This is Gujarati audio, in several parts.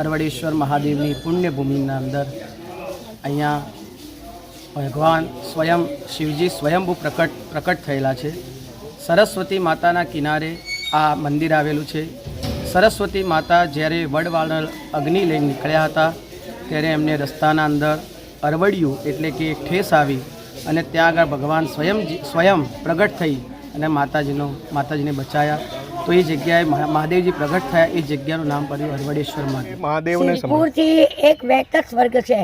અરવડેશ્વર મહાદેવની પુણ્યભૂમિના અંદર અહીંયા ભગવાન સ્વયં શિવજી સ્વયંભૂ પ્રકટ પ્રકટ થયેલા છે. સરસ્વતી માતાના કિનારે આ મંદિર આવેલું છે. સરસ્વતી માતા જ્યારે વડવાળલ અગ્નિ લઈને નીકળ્યા હતા, ત્યારે એમને રસ્તાના અંદર અરવડિયું એટલે કે ઠેસ આવી અને ત્યાં આગળ ભગવાન સ્વયં સ્વયં પ્રગટ થઈ અને માતાજીનો માતાજીને બચાયા. તો એ જગ્યાએ મહાદેવજી પ્રગટ થયા. એ જગ્યાનું નામ પડ્યું હરવડેશ્વર મહાદેવ. મહાદેવને સિદ્ધપુરથી એક વેત સ્વર્ગ છે.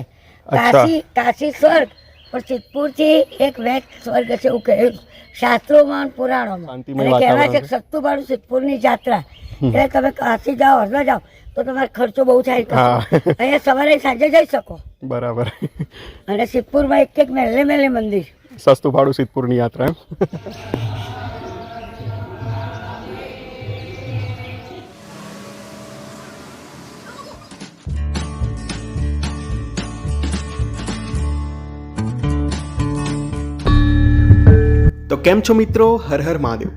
કાશી કાશી સ્વર્ગ. પણ સિદ્ધપુરથી એક વેત સ્વર્ગ છે એવું કહ્યું શાસ્ત્રોમાં અને પુરાણોમાં. અને કહેવાય છે સત્તુબાળું સિદ્ધપુરની જાત્રા. એટલે તમે કાશી જાઓ હરદા જાઓ તો તમારો ખર્ચો બહુ થાય. અહીંયા સવારે સાંજે જઈ શકો. બરાબર. અને સિદ્ધપુરમાં એક એક મહેલે મહેલે મંદિર. સસ્તું ભાડું સિદ્ધપુરની યાત્રા તો કેમ છો મિત્રો? હર હર મહાદેવ.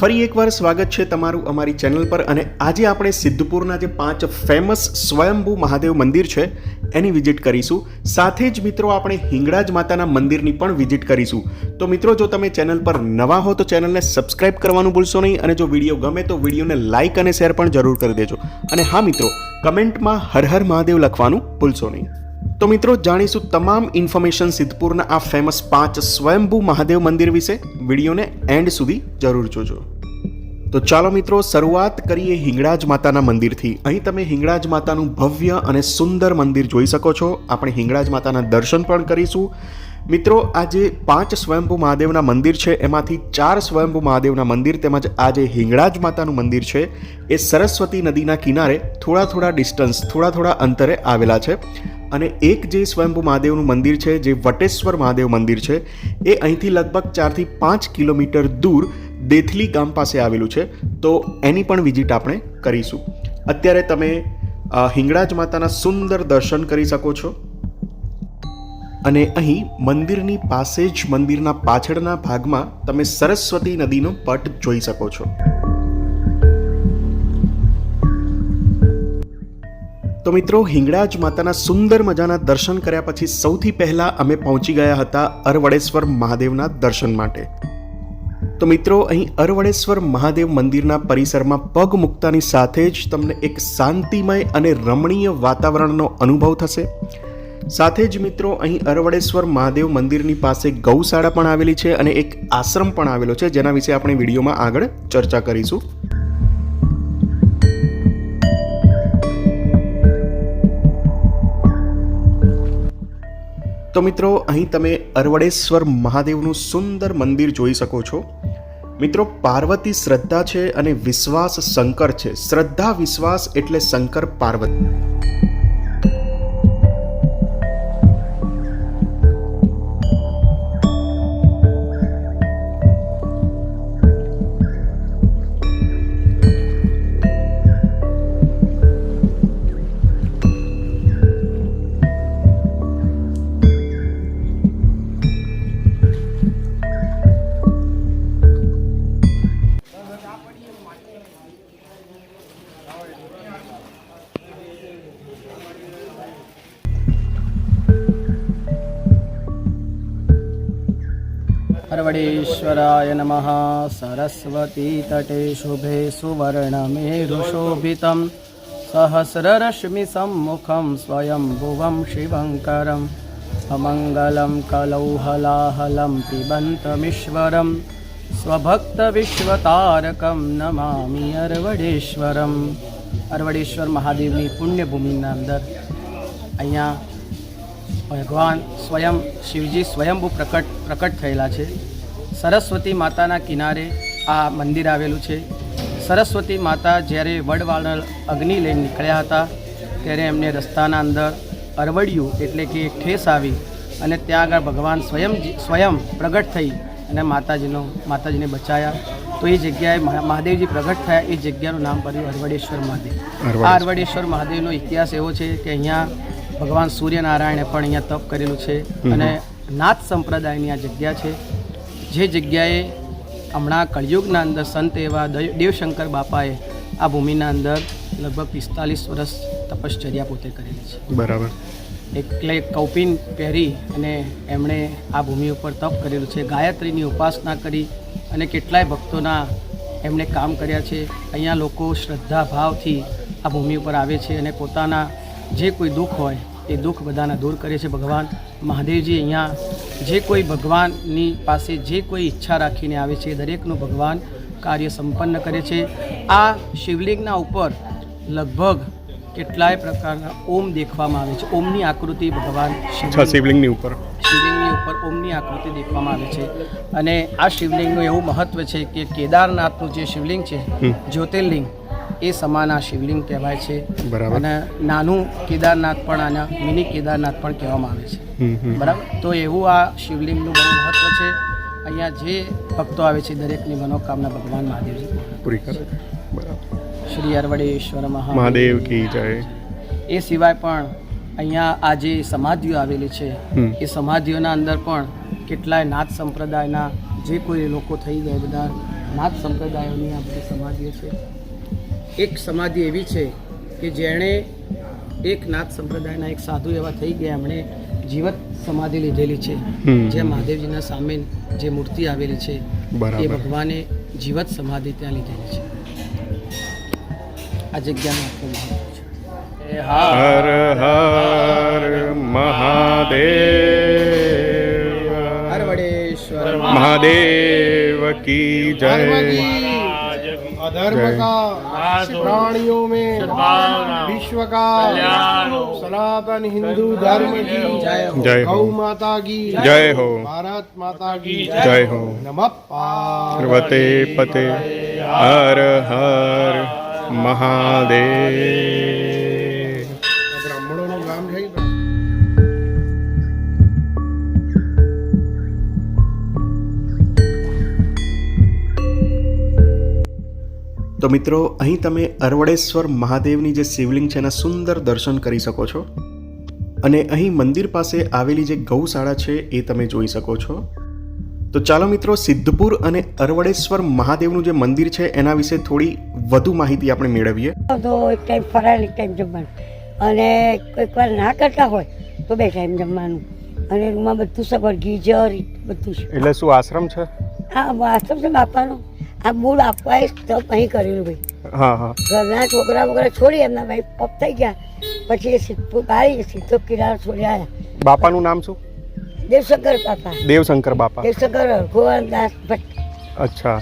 ફરી એકવાર સ્વાગત છે તમારું અમારી ચેનલ પર અને આજે આપણે સિદ્ધપુરના જે પાંચ ફેમસ સ્વયંભૂ મહાદેવ મંદિર છે, એની વિઝિટ કરીશું. સાથે જ મિત્રો આપણે હિંગળાજ માતાના મંદિરની પણ વિઝિટ કરીશું. તો મિત્રો, જો તમે ચેનલ પર નવા હો તો ચેનલને સબસ્ક્રાઇબ કરવાનું ભૂલશો નહીં અને જો વીડિયો ગમે તો વિડીયોને લાઇક અને શેર પણ જરૂર કરી દેજો. અને હા મિત્રો, કમેન્ટમાં હર હર મહાદેવ લખવાનું ભૂલશો નહીં. તો મિત્રો, જાણીશું તમામ ઇન્ફોર્મેશન સિદ્ધપુરના આ ફેમસ પાંચ સ્વયંભૂ મહાદેવ મંદિર વિશે. વિડીયોને એન્ડ સુધી જરૂર જોજો. તો ચાલો મિત્રો, શરૂઆત કરીએ હિંગળાજ માતાના મંદિરથી. અહીં તમે હિંગળાજ માતાનું ભવ્ય અને સુંદર મંદિર જોઈ શકો છો. આપણે હિંગળાજ માતાના દર્શન પણ કરીશું. મિત્રો, આ જે પાંચ સ્વયંભૂ મહાદેવના મંદિર છે, એમાંથી ચાર સ્વયંભૂ મહાદેવના મંદિર તેમજ આ જે હિંગળાજ માતાનું મંદિર છે, એ સરસ્વતી નદીના કિનારે થોડા થોડા ડિસ્ટન્સ થોડા થોડા અંતરે આવેલા છે. અને એક જે સ્વયંભૂ મહાદેવનું મંદિર છે, જે વટેશ્વર મહાદેવ મંદિર છે, એ અહીંથી લગભગ ચારથી પાંચ કિલોમીટર દૂર દેથલી ગામ પાસે આવેલું છે. તો એની પણ વિઝિટ આપણે કરીશું. અત્યારે તમે હિંગળાજ માતાના સુંદર દર્શન કરી શકો છો. અને અહીં મંદિરની પાસે જ મંદિરના પાછળના ભાગમાં તમે સરસ્વતી નદીનો પટ જોઈ શકો છો. તો મિત્રો, હિંગળાજ માતાના સુંદર મજાના દર્શન કર્યા પછી સૌથી પહેલા અમે પહોંચી ગયા હતા અરવડેશ્વર મહાદેવના દર્શન માટે. તો મિત્રો, અહીં અરવડેશ્વર મહાદેવ મંદિરના પરિસરમાં પગ મૂકતાની સાથે જ તમને એક શાંતિમય અને રમણીય વાતાવરણનો અનુભવ થશે. સાથે જ મિત્રો, અહીં અરવડેશ્વર મહાદેવ મંદિરની પાસે ગૌશાળા પણ આવેલી છે અને એક આશ્રમ પણ આવેલો છે, જેના વિશે આપણે વિડીયોમાં આગળ ચર્ચા કરીશું. તો મિત્રો, અહીં તમે અરવડેશ્વર મહાદેવનું સુંદર મંદિર જોઈ શકો છો. મિત્રો, પાર્વતી શ્રદ્ધા છે અને વિશ્વાસ શંકર છે. શ્રદ્ધા, વિશ્વાસ એટલે શંકર, પાર્વતી. वेङ्कटेश्वराय नमः। सरस्वतीतटे शुभे सुवर्णमेरुशोभितं। सहस्ररश्मिसम्मुखं स्वयंभुवं शिवङ्करम् अमङ्गलं कलौ हलाहलं पिबन्तमीश्वरं સ્વભક્તવિશ્વતારકમ નમામી અરવડેશ્વરમ અરવડેશ્વર મહાદેવની પુણ્યભૂમિના અંદર અહીંયા ભગવાન સ્વયં શિવજી સ્વયંભૂ પ્રકટ પ્રકટ થયેલા છે। સરસ્વતી માતાના કિનારે આ મંદિર આવેલું છે. સરસ્વતી માતા જ્યારે વડવાળલ અગ્નિ લઈને નીકળ્યા હતા ત્યારે એમને રસ્તાના અંદર અરવડિયું એટલે કે ઠેસ આવી અને ત્યાં આગળ ભગવાન સ્વયં સ્વયં પ્રગટ થઈ અને માતાજીનો માતાજીને બચાયા. તો એ જગ્યાએ મહાદેવજી પ્રગટ થયા. એ જગ્યાનું નામ પડ્યું અરવડેશ્વર મહાદેવ. આ અરવડેશ્વર મહાદેવનો ઇતિહાસ એવો છે કે અહીંયા ભગવાન સૂર્યનારાયણે પણ અહીંયા તપ કરેલું છે અને નાથ સંપ્રદાયની આ જગ્યા છે. જે જગ્યાએ હમણાં કળિયુગના અંદર સંત એવા દેવશંકર બાપાએ આ ભૂમિના અંદર લગભગ પિસ્તાલીસ વર્ષ તપશ્ચર્યા પોતે કરેલી છે. બરાબર. એટલે કૌપિન પહેરી અને એમણે આ ભૂમિ ઉપર તપ કરેલું છે. ગાયત્રીની ઉપાસના કરી અને કેટલાય ભક્તોના એમણે કામ કર્યા છે. અહીંયા લોકો શ્રદ્ધા ભાવથી આ ભૂમિ ઉપર આવે છે અને પોતાના જે કોઈ દુઃખ હોય એ દુઃખ બધાને દૂર કરે છે ભગવાન. મહાદેવજી અહીંયા જે કોઈ ભગવાનની પાસે જે કોઈ ઈચ્છા રાખીને આવે છે દરેકનું ભગવાન કાર્ય સંપન્ન કરે છે. આ શિવલિંગના ઉપર લગભગ કેટલાય પ્રકારના ઓમ દેખવામાં આવે છે. ઓમની આકૃતિ ભગવાન શિવલિંગની ઉપર. શિવલિંગની ઉપર ઓમની આકૃતિ દેખવામાં આવે છે. અને આ શિવલિંગનું એવું મહત્વ છે કે કેદારનાથનું જે શિવલિંગ છે જ્યોતિર્લિંગ એ સમાન આ શિવલિંગ કહેવાય છે. બરાબર. અને નાનું કેદારનાથ પણ આના મિની કેદારનાથ પણ કહેવામાં આવે છે. બરાબર? તો એવું આ શિવલિંગનું બહુ મહત્વ છે. અહીંયા જે ભક્તો આવે છે દરેકની મનોકામના ભગવાન મહાદેવજી. પૂરી કરે. બરાબર. શ્રી અરવડેશ્વર મહાદેવ. કી જય. એ સિવાય પણ અહીંયા આ જે સમાધિઓ આવેલી છે એ સમાધિઓના અંદર પણ કેટલાય નાથ સંપ્રદાયના જે કોઈ લોકો થઈ ગયા બધા નાથ સંપ્રદાયોની આ બધી સમાધિઓ છે. એક સમાધિ એવી છે કે જેણે એક નાથ સંપ્રદાયના એક સાધુ એવા થઈ ગયા. એમણે જીવત સમાધિ લીધેલી છે. જે મહાદેવજીના સામે જે મૂર્તિ આવેલી છે એ ભગવાને જીવત સમાધિ ત્યાં લીધેલી છે. આ જગ્યા છે. હર હર મહાદેવ. હર વડેશ્વર મહાદેવ. કી જય. अधर्म का प्राणियों में विश्व का सनातन हिंदू धर्म की जय गौ माता की जय हो भारत माता की जय हो नम पार्वते पते हर हर महादेव તો મિત્રો અહીં તમે અરવડેશ્વર મહાદેવની જે શિવલિંગ છે એના સુંદર દર્શન કરી શકો છો. અને અહીં મંદિર પાસે આવેલી જે ગૌશાળા છે એ તમે જોઈ શકો છો. તો ચાલો મિત્રો સિદ્ધપુર અને અરવડેશ્વર મહાદેવનું જે મંદિર છે એના વિશે થોડી વધુ માહિતી આપણે મેળવીએ. તો એક ટાઈમ ફરાળ એક ટાઈમ જમવાનું. અને કોઈક વાર ના કરતા હોય તો બે ટાઈમ જમવાનું. અને રૂમમાં બધું સગવડ ગીઝર બધું છે. એટલે શું આશ્રમ છે? હા આશ્રમ છે બાપાનો. આ મૂળ આપવા સ્તપ અહીં કરેલું ભાઈ. હા હા. ઘરના છોકરા વગેરે છોડી એમના ભાઈ પપ થઈ ગયા. પછી એ સિદ્ધપુર બાળી સીધો કિરાર છોડી આવ્યા બાપાનું નામ શું? દેવશંકર બાપા. દેવશંકર બાપા. દેવશંકર ગોવરદાસ ભટ્ટ. અચ્છા.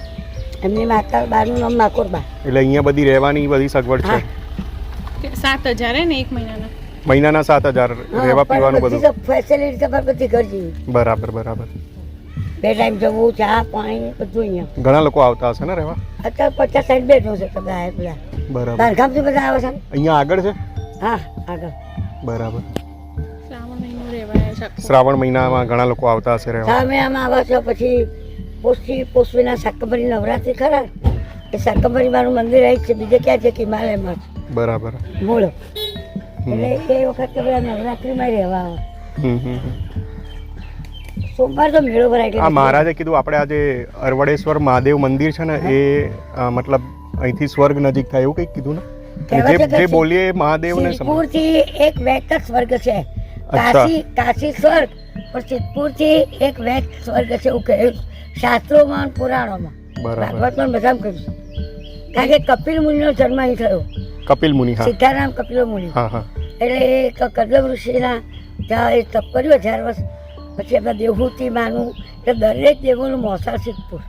એમની માતા બાનું નામ માકોરબા એટલે અહીંયા બધી રહેવાની બધી સગવડ છે? સાત હજાર ને એક મહિનાના? મહિનાના સાત હજાર રહેવા પીવાનું બધું ફેસિલિટી તમારે બધી ઘર જેવી. બરાબર બરાબર. બે ટાઈમ જવું ચા પાણી બધું અહીંયા. ઘણા લોકો આવતા હશે ને રહેવા? અત્યારે પચાસ સાઈડ બેઠો છે બધા આ પેલા બરાબર. બારગામથી બધા આવે છે ને? અહીંયા આગળ છે? હા આગળ. બરાબર. શ્રાવણ શ્રાવણ મહિનામાં ઘણા લોકો આવતા હશે રહેવા. સામે આમ આવે છે પછી પોષી પોષવીના શાકંભરી નવરાત્રી ખરા? એ શાકંભરી મારું મંદિર આવી જ છે બીજે ક્યાં છે કે હિમાલયમાં બરાબર. મૂળ એટલે એ વખતે બધા નવરાત્રીમાં રહેવા આવે. સોમવાર તો મેળો ભરાય આ મહારાજે કીધું આપણે આજે અરવડેશ્વર મહાદેવ મંદિર છે ને એ મતલબ અહીંથી સ્વર્ગ નજીક થાય. એવું કંઈક કીધું ને? જે જે બોલીએ મહાદેવને સિદ્ધપુરથી એક વૈતક સ્વર્ગ છે. કાશી કાશી સ્વર્ગ પણ સિદ્ધપુરથી એક વૈત સ્વર્ગ છે એવું કહ્યું શાસ્ત્રોમાં અને પુરાણોમાં. ભાગવતમાં બધામાં કહ્યું કારણ કે કપિલ મુનિનો જન્મ અહીં થયો. કપિલ મુનિ સિદ્ધારામ કપિલ મુનિ. એટલે એ ક- કદમ ઋષિના જ્યાં એ તપ કર્યું હજાર વર્ષ. પછી આપણે દેવહૂતિ માનું કે દરેક દેવોનું મોસા સિદ્ધપુર.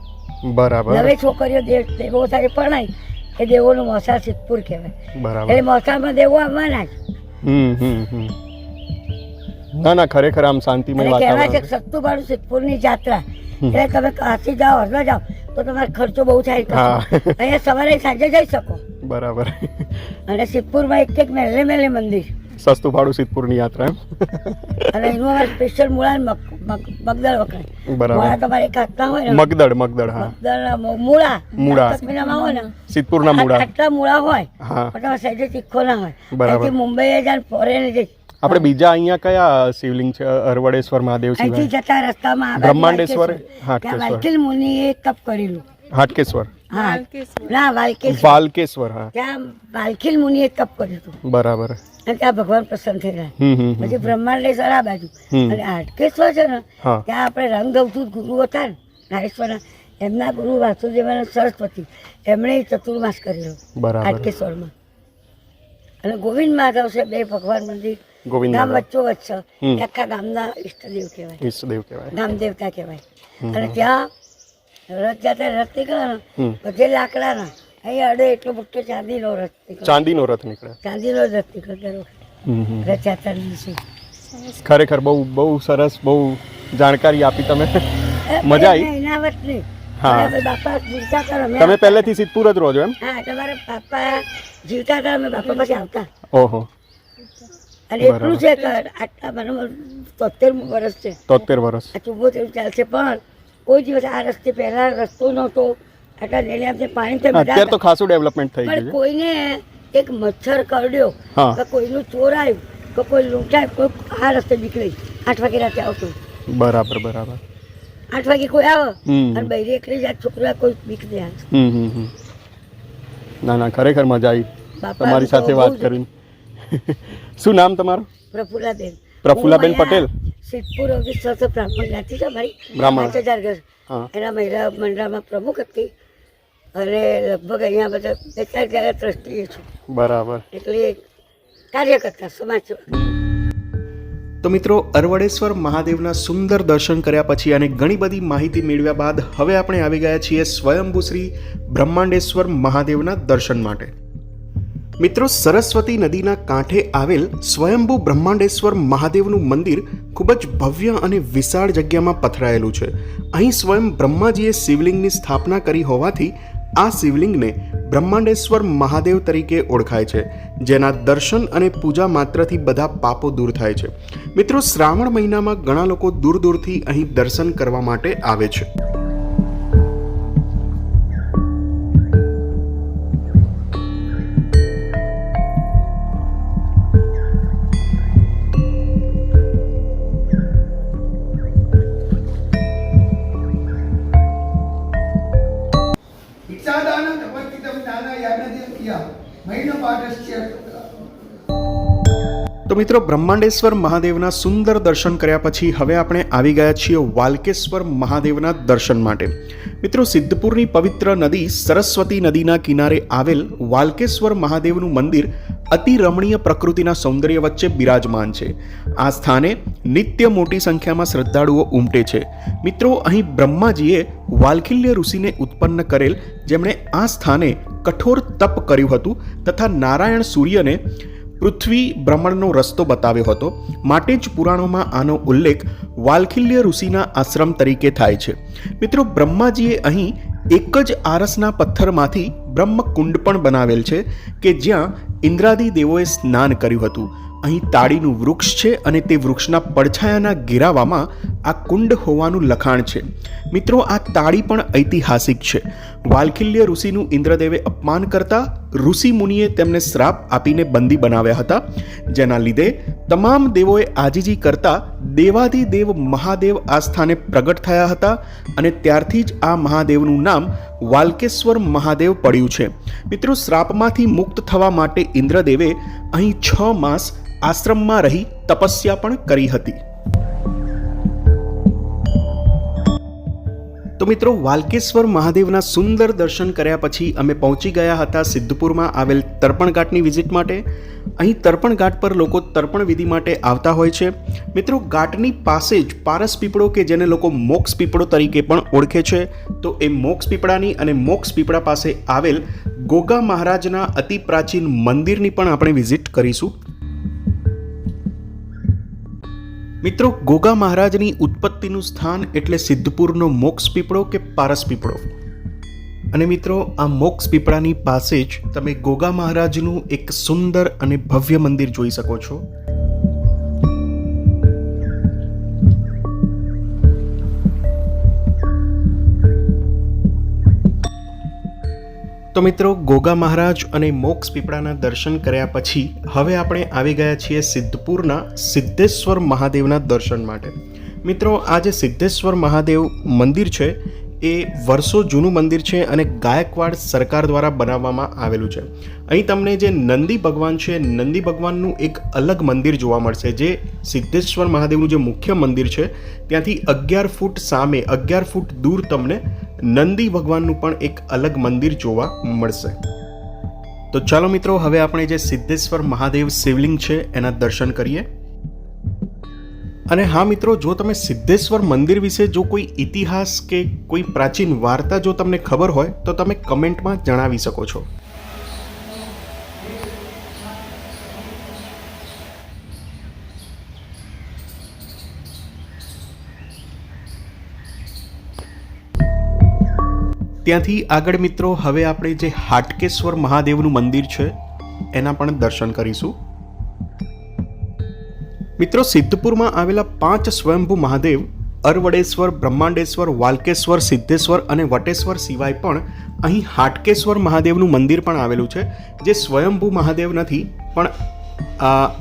બરાબર. નવે છોકરીઓ દેવ દેવો સાથે પરણાય એ દેવોનું મોસા સિદ્ધપુર કહેવાય. બરાબર. એટલે મોસામાં દેવો આવવાના જ. ના ના ખરેખર આમ શાંતિમય વાતાવરણ કહેવાય છે સત્તુબાળું સિદ્ધપુરની જાત્રા. એટલે તમે કાશી જાઓ હરવા જાઓ તો તમારો ખર્ચો બહુ થાય. અહીંયા સવારે સાંજે જઈ શકો. બરાબર. અને સિદ્ધપુરમાં એક એક મેલે મેલે મંદિર. સસ્તું ભાડું સિદ્ધપુરની યાત્રા એમ. અને એનું અમારે સ્પેશિયલ મૂળા મગદળ વખણાય. બરાબર. મૂળા તમારે એક હોય ને. મગદળ મગદળ હા. મૂળા. મૂળા. કાશ્મીરમાં હોય ને. સિદ્ધપુરના મૂળા. આટલા મૂળા હોય હા. પણ તમારે સહેજે તીખો ના હોય. બરાબર. મુંબઈ મુંબઈ જાય ફોરેન જઈ આપણે બીજા અહીંયા કયા શિવલિંગ છે? અરવડેશ્વર મહાદેવ સિવાય? જતા રસ્તામાં બ્રહ્માંડેશ્વર. હાટકેશ્વર. મુનિએ એક તપ કરેલું. હાટકેશ્વર. હા. ના વાલકેશ્વર. વાલકેશ્વર હા. ત્યાં વાલખીલ મુનિએ તપ કર્યું હતું. બરાબર. અને ત્યાં ભગવાન પ્રસન્ન થઈ હમ. પછી બ્રહ્માંડેશ્વર આ બાજુ અને હાટકેશ્વર છે ને ત્યાં આપણે રંગઅવધૂત ગુરુ હતા ને નારેશ્વરના એમના ગુરુ વાસુદેવાનંદ સરસ્વતી એમણે ચતુર્માસ કરેલો બરાબર. હાટકેશ્વરમાં અને ગોવિંદ માધવ છે બે ભગવાન મંદિર. ગોવિંદ ગામ વચ્ચો વચ્ચે. આખા ગામના ઈષ્ટદેવ કહેવાય. ઈષ્ટદેવ કહેવાય. ગામ દેવતા કહેવાય અને ત્યાં રથયાત્રા રથ નીકળે ને હમ. બધે લાકડાના. અહીં અડે એટલો મોટો ચાંદીનો રથ નીકળે. ચાંદીનો રથ નીકળે. ચાંદીનો જ રથ નીકળે દર વખતે હમ. હમ. રથયાત્રા દિવસે. ખરેખર બહુ બહુ સરસ બહુ જાણકારી આપી તમે. મજા આવી ઇનામત નહીં હા. અને બાપા જીવતા હતા અમે. તમે પહેલેથી સિદ્ધપુર જ રહો છો એમ? હા તમારા બાપા જીવતા હતા અમે બાપા પાસે આવતા. ઓહો. અને એટલું છે કે આટલા મને તોતેરમું વર્ષ છે. તોતેર વર્ષ. આ ચુંબોતેર ચાલશે પણ કોઈ દિવસ આ રસ્તે પહેલા રસ્તો નહોતો. આટલા રેડિયા પાણી તે અત્યારે તો ખાસું ડેવલપમેન્ટ થઈ ગયું કોઈને એક મચ્છર કરડ્યો કે કોઈનું ચોરાયું કે કોઈ લૂંટાય કોઈ આ રસ્તે નીકળી. આઠ વાગે રાતે આવતો. બરાબર બરાબર. આઠ વાગે કોઈ આવે. અને બૈરી એકલી જાય છોકરા કોઈ બીક દે ના ના ખરેખર મજા આવી. તમારી સાથે વાત કરીને. શું નામ તમારું? પ્રફુલાબેન પ્રફુલાબેન પટેલ? સિદ્ધપુર તો બ્રાહ્મણ જ્ઞાતિ છે મારી પાંચ હજાર ઘર. એના મહિલા મંડળમાં પ્રમુખ હતી. અને લગભગ અહીંયા બધા બે ચાર જગ્યાએ ટ્રસ્ટી છું. બરાબર. એટલે કાર્યકર્તા સમાજ. તો મિત્રો અરવડેશ્વર મહાદેવના સુંદર દર્શન કર્યા પછી અને ઘણી બધી માહિતી મેળવ્યા બાદ હવે આપણે આવી ગયા છીએ સ્વયંભૂ શ્રી બ્રહ્માંડેશ્વર મહાદેવના દર્શન માટે. મિત્રો, સરસ્વતી નદીના કાંઠે આવેલ સ્વયંભૂ બ્રહ્માંડેશ્વર મહાદેવનું મંદિર ખૂબ જ ભવ્ય અને વિશાળ જગ્યામાં પથરાયેલું છે. અહીં સ્વયં બ્રહ્માજીએ શિવલિંગની સ્થાપના કરી હોવાથી આ શિવલિંગને બ્રહ્માંડેશ્વર મહાદેવ તરીકે ઓળખાય છે, જેના દર્શન અને પૂજા માત્રથી બધા પાપો દૂર થાય છે. મિત્રો, શ્રાવણ મહિનામાં ઘણા લોકો દૂર દૂરથી અહીં દર્શન કરવા માટે આવે છે. તો મિત્રો બ્રહ્માંડેશ્વર મહાદેવના સુંદર દર્શન કર્યા પછી હવે આપણે આવી ગયા છીએ વાલકેશ્વર મહાદેવના દર્શન માટે. મિત્રો સિદ્ધપુરની પવિત્ર નદી સરસ્વતી નદીના કિનારે આવેલ વાલકેશ્વર મહાદેવનું મંદિર અતિ રમણીય પ્રકૃતિના સૌંદર્ય વચ્ચે બિરાજમાન છે. આ સ્થાને નિત્ય મોટી સંખ્યામાં શ્રદ્ધાળુઓ ઉમટે છે. મિત્રો અહીં બ્રહ્માજીએ વાલખિલ્ય ઋષિને ઉત્પન્ન કરેલ, જેમણે આ સ્થાને કઠોર તપ કર્યું હતું, તથા નારાયણ સૂર્યને પૃથ્વી ભ્રમણનો રસ્તો બતાવ્યો હતો. માટે જ પુરાણોમાં આનો ઉલ્લેખ વાલખિલ્ય ઋષિના આશ્રમ તરીકે થાય છે. મિત્રો, બ્રહ્માજીએ અહીં એક જ આરસના પથ્થરમાંથી બ્રહ્મકુંડ પણ બનાવેલ છે કે જ્યાં ઇન્દ્રાદી દેવોએ સ્નાન કર્યું હતું. અહીં તાળીનું વૃક્ષ છે અને તે વૃક્ષના પડછાયાના ઘેરાવામાં આ કુંડ હોવાનું લખાણ છે. મિત્રો, આ તાળી પણ ઐતિહાસિક છે. વાલખિલ્ય ઋષિનું ઇન્દ્રદેવે અપમાન કરતા ઋષિ મુનિએ તેમને શ્રાપ આપીને બંદી બનાવ્યા હતા, જેના લીધે તમામ દેવોએ આજીજી કરતા દેવાધિદેવ મહાદેવ આ સ્થાને પ્રગટ થયા હતા અને ત્યારથી જ આ મહાદેવનું નામ વાલકેશ્વર મહાદેવ પડ્યું છે. મિત્રો, શ્રાપમાંથી મુક્ત થવા માટે ઇન્દ્રદેવે અહીં છ માસ આશ્રમમાં રહી તપસ્યા પણ કરી હતી. તો મિત્રો, વાલકેશ્વર મહાદેવના સુંદર દર્શન કર્યા પછી અમે પહોંચી ગયા હતા સિદ્ધપુરમાં આવેલ તર્પણઘાટની વિઝિટ માટે. અહીં તર્પણ ઘાટ પર લોકો તર્પણ વિધિ માટે આવતા હોય છે. મિત્રો, ઘાટની પાસે જ પારસ પીપળો કે જેને લોકો મોક્ષ પીપળો તરીકે પણ ઓળખે છે. તો એ મોક્ષ પીપળાની અને મોક્ષ પીપળા પાસે આવેલ ગોગા મહારાજના અતિ પ્રાચીન મંદિરની પણ આપણે વિઝિટ કરીશું. મિત્રો, ગોગા મહારાજની ઉત્પત્તિનું સ્થાન એટલે સિદ્ધપુરનો મોક્ષ પીપળો કે પારસ પીપળો? અને મિત્રો, આ મોક્ષ પીપળાની પાસે જ તમે ગોગા મહારાજનું એક સુંદર અને ભવ્ય મંદિર જોઈ શકો છો. તો મિત્રો, ગોગા મહારાજ અને મોક્ષ પીપળાના દર્શન કર્યા પછી હવે આપણે આવી ગયા છીએ સિદ્ધપુરના સિદ્ધેશ્વર મહાદેવના દર્શન માટે. મિત્રો, આ જે સિદ્ધેશ્વર મહાદેવ મંદિર છે એ વર્ષો જૂનું મંદિર છે અને ગાયકવાડ સરકાર દ્વારા બનાવવામાં આવેલું છે. અહીં તમને જે નંદી ભગવાન છે, નંદી ભગવાનનું એક અલગ મંદિર જોવા મળશે, જે સિદ્ધેશ્વર મહાદેવનું જે મુખ્ય મંદિર છે, ત્યાંથી અગિયાર ફૂટ સામે, અગિયાર ફૂટ દૂર તમને નંદી ભગવાનનું પણ એક અલગ મંદિર જોવા મળશે. તો ચાલો મિત્રો, હવે આપણે જે સિદ્ધેશ્વર મહાદેવ શિવલિંગ છે, એના દર્શન કરીએ. અને હા મિત્રો, જો તમે સિદ્ધેશ્વર મંદિર વિશે જો કોઈ ઇતિહાસ કે કોઈ પ્રાચીન વાર્તા જો તમને ખબર હોય, તો તમે કમેન્ટમાં જણાવી શકો છો. ત્યાંથી આગળ મિત્રો, હવે આપણે જે હાટકેશ્વર મહાદેવનું મંદિર છે, એના પણ દર્શન કરીશું. મિત્રો, સિદ્ધપુરમાં આવેલા પાંચ સ્વયંભૂ મહાદેવ, અરવડેશ્વર, બ્રહ્માંડેશ્વર, વાલકેશ્વર, સિદ્ધેશ્વર અને વટેશ્વર સિવાય પણ અહીં હાટકેશ્વર મહાદેવનું મંદિર પણ આવેલું છે, જે સ્વયંભૂ મહાદેવ નથી, પણ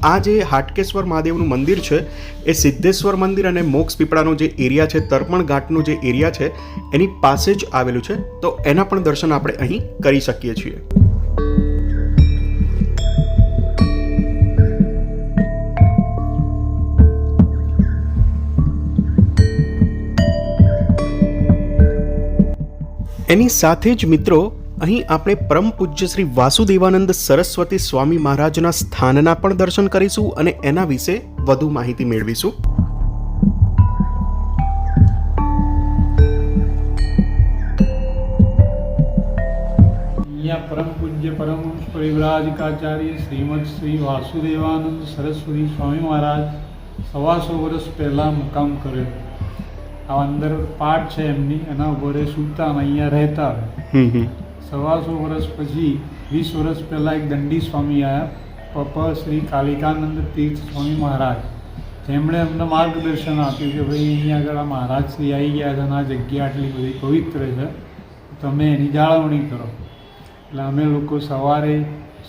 આ જે હાટકેશ્વર મહાદેવનું મંદિર છે, એ સિદ્ધેશ્વર મંદિર અને મોક્ષ પીપળાનો જે એરિયા છે, તર્પણ ઘાટનો જે એરિયા છે, એની પાસે જ આવેલું છે, તો એના પણ દર્શન આપણે અહીં કરી શકીએ છીએ. એની સાથે જ મિત્રો, અહીં આપણે પરમ પૂજ્ય શ્રી વાસુદેવાનંદ સરસ્વતી સ્વામી મહારાજના સ્થાનના પણ દર્શન કરીશું અને એના વિશે વધુ માહિતી મેળવીશું. અહીંયા પરમ પૂજ્ય પરમ પરિવ્રાજકાચાર્ય શ્રીમદ શ્રી વાસુદેવાનંદ સરસ્વતી સ્વામી મહારાજ સવાસો વર્ષ પહેલાં મુકામ કર્યો. આ અંદર પાઠ છે એમની એના ઉપર એ સૂતા અને અહીંયા રહેતા હમ સવાસો વર્ષ પછી વીસ વર્ષ પહેલાં એક દંડી સ્વામી આવ્યા પપ શ્રી કાલિકાનંદ તીર્થ સ્વામી મહારાજ. જેમણે અમને માર્ગદર્શન આપ્યું કે ભાઈ અહીંયા આગળ આ મહારાજ શ્રી આવી ગયા છે અને આ જગ્યા આટલી બધી પવિત્ર છે તમે એની જાળવણી કરો. એટલે અમે લોકો સવારે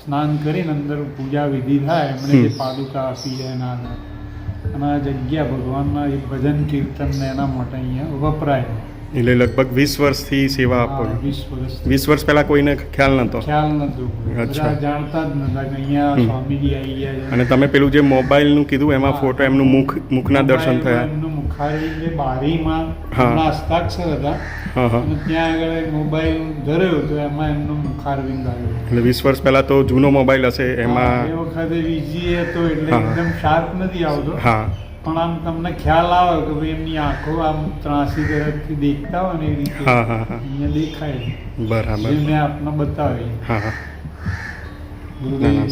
સ્નાન કરીને અંદર પૂજા વિધિ થાય એમણે જે પાદુકા આપી જાય એના અને આ જગ્યા ભગવાનના એ ભજન કીર્તનને એના માટે અહીંયા વપરાય. એટલે લગભગ વીસ વર્ષથી સેવા આપો વીસ વર્ષ વીસ વર્ષ પહેલા કોઈને ખ્યાલ નતો ખ્યાલ નતો અચ્છા. જાણતા જ નતા કે અહીંયા સ્વામીજી આવી ગયા અને તમે પેલું જે મોબાઈલનું કીધું એમાં ફોટો એમનું મુખ મુખના દર્શન થયા. એમનું મુખારી જે બારીમાં હસ્તાક્ષર હતા. હા હા. અને ત્યાં આગળ એક મોબાઈલ ધર્યો તો એમાં એમનું મુખારવિંદ આવ્યું. એટલે વીસ વર્ષ પહેલા તો જૂનો મોબાઈલ હશે એમાં એ વખતે વીજી હતો એટલે એકદમ શાર્પ નથી આવતો. હા. પણ આમ તમને ખ્યાલ આવે કે ભાઈ એમની આંખો આમ ત્રાસી તરફથી દેખતા હોય ને એ રીતે. અહીંયા દેખાય બરાબર. મેં આપને બતાવી. હા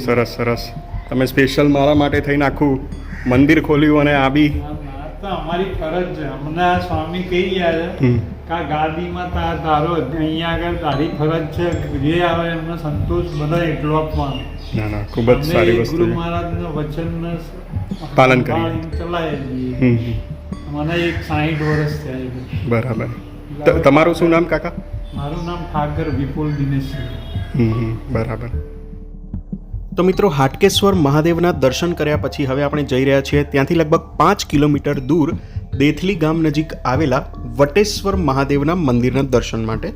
સરસ સરસ. તમે સ્પેશિયલ મારા માટે થઈને આખું મંદિર ખોલ્યું અને આ બી અમારી ફરજ છે. અમને આ સ્વામી કહી ગયા છે. કે ગાદીમાં તાર તારો અહીંયા આગળ તારી ફરજ છે જે આવે એમનો સંતોષ બધા એટલો આપવાનો ના ના ખૂબ જ સારી વસ્તુ ગુરુ મહારાજના વચનને પાલન કરી ચલાય મને એક સાહીઠ વર્ષ થયા છે. બરાબર. તમારું શું નામ કાકા? મારું નામ ઠાકર વિપુલ દિનેશ બરાબર. તો મિત્રો હાટકેશ્વર મહાદેવના દર્શન કર્યા પછી હવે આપણે જઈ રહ્યા છીએ. ત્યાંથી લગભગ પાંચ કિલોમીટર દૂર દેથલી ગામ નજીક આવેલા વટેશ્વર મહાદેવના મંદિરના દર્શન માટે.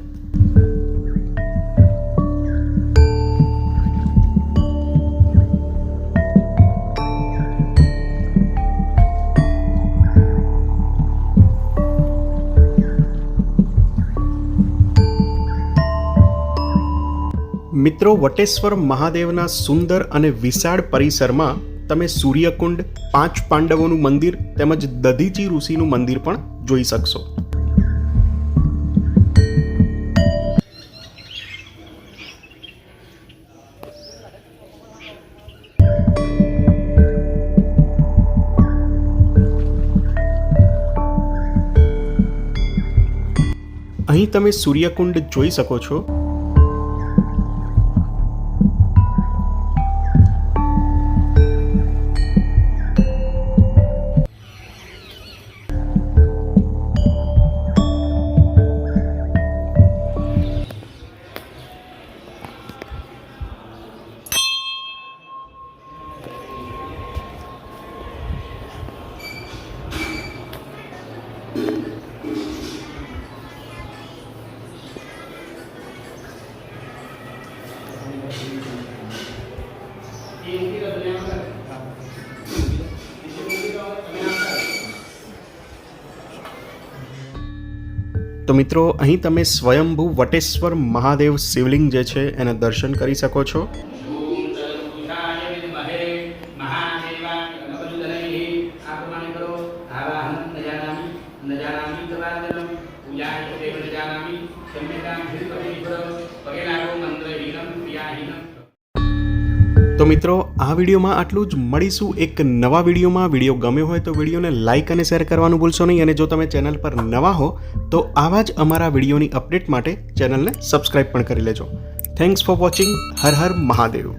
મિત્રો, વટેશ્વર મહાદેવના સુંદર અને વિશાળ પરિસરમાં તમે સૂર્યકુંડ, પાંચ પાંડવોનું મંદિર તેમજ દધીચી ઋષિનું મંદિર પણ જોઈ શકશો. અહીં તમે સૂર્યકુંડ જોઈ શકો છો. તો મિત્રો, અહીં તમે સ્વયંભૂ વટેશ્વર મહાદેવ શિવલિંગ જે છે, એને દર્શન કરી શકો છો. મિત્રો, આ વિડીયોમાં આટલું જ. મળીશું એક નવા વિડીયોમાં. વીડિયો ગમ્યો હોય તો વિડીયોને લાઇક અને શેર કરવાનું ભૂલશો નહીં. અને જો તમે ચેનલ પર નવા હો, તો આવા જ અમારા વિડીયોની અપડેટ માટે ચેનલને સબસ્ક્રાઇબ પણ કરી લેજો. થેન્ક્સ ફોર વોચિંગ હર હર મહાદેવ.